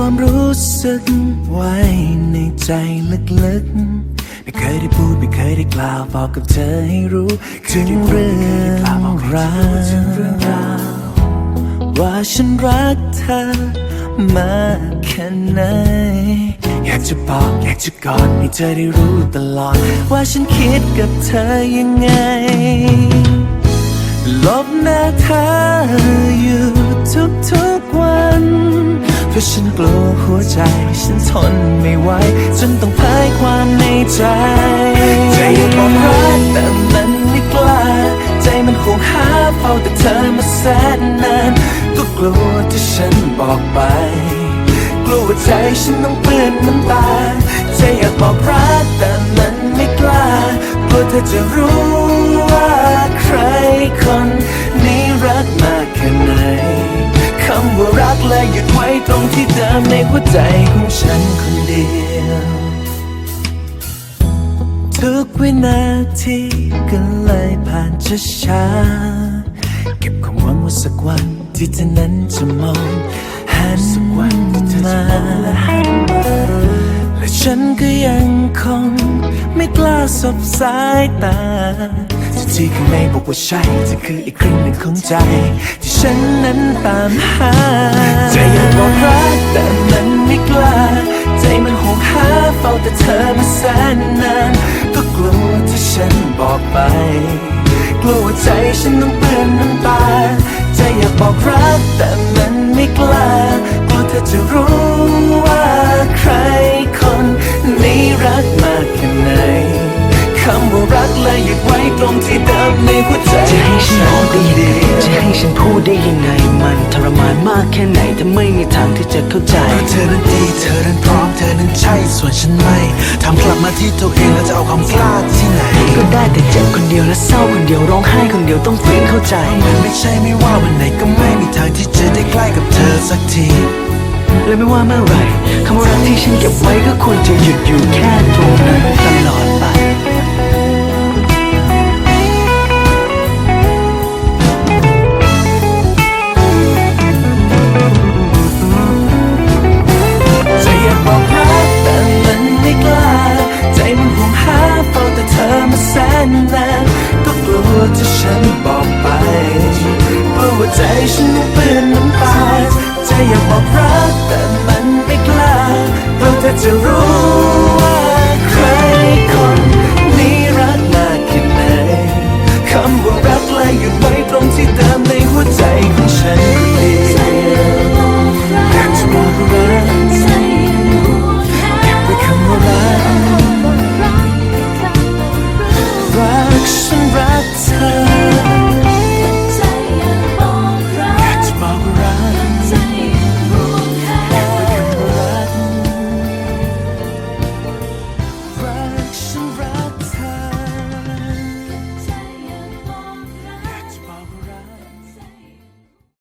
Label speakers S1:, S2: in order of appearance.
S1: ความรู้สึกไว้ในใจลึกๆ ไม่เคยได้พูดไม่เคยได้กล่าวบอกกับเธอให้รู้ถึงเรื่องราวว่าฉันรักเธอมากแค่ไหน อยากจะบอกอยากจะกอดให้เธอได้รู้ตลอด ว่าฉันคิดกับเธอยังไง ลบหน้าเธอ กลัวหัวใจ ฉันทนไม่ไหวจนต้องเผยความในใจ ใจอยากบอกรักแต่มันไม่กล้า ใจมันคงหาเฝ้าแต่เธอมาแสนนานก็กลัวที่ฉันบอกไป กลัวใจฉันต้องเปื้อนน้ำตา ใจอยากบอกรักแต่มันไม่กล้ากลัวเธอจะรู้ว่าใครคนนี้รักมากแค่ไหนคำว่ารักเลยหยุด ตรงที่เดิมในหัวใจของฉันคนเดียว ทุกวินาทีก็เลยผ่านช้าๆเก็บความหวังว่าสักวันที่เธอนั้นจะมองหันมาและฉันก็ยังคงไม่กล้าสบสายตา ที่ข้างในบอกว่าใช่เธอคืออีกครึ่งหนึ่งของใจ ที่ฉันนั้นตามหาใจอยากบอกรักแต่มันไม่กล้า ใจมันหงหาเฝ้าแต่เธอมาแสนนาน ก็กลัวที่ฉันบอกไป กลัวว่าใจฉันต้องเปื้อนน้ำตา ใจอยากบอกรักแต่มันไม่กล้ากลัวเธอจะรู้ว่า ในหัวใจ
S2: จะให้ฉันพูดได้ยังไงจะให้ฉันพูดได้ยังไง มันทรมานมากแค่ไหนถ้าไม่มีทางที่จะเข้าใจ
S3: เธอนั้นดีเธอนั้นพร้อมเธอนั้นใช่ส่วนฉันไม่ทำกลับมาที่ตัวเองแล้วจะเอาความกล้าที่ไหน
S2: ก็ได้แต่เจ็บคนเดียวและเศร้าคนเดียวร้องไห้คนเดียวต้องฝืนเข้าใจ
S3: ไม่ใช่ไม่ว่าวันไหนก็ไม่มีทางที่จะได้ใกล้กับเธอสักที
S2: และไม่ว่าเมื่อไหร่คำว่ารักที่ฉันเก็บไว้ก็ควรจะหยุดอยู่แค่ตรงนั้นตลอดไป
S1: มานนานก็กลัวที่ฉันบอกไปกลัวว่าใจฉันเปื้อนน้ำตา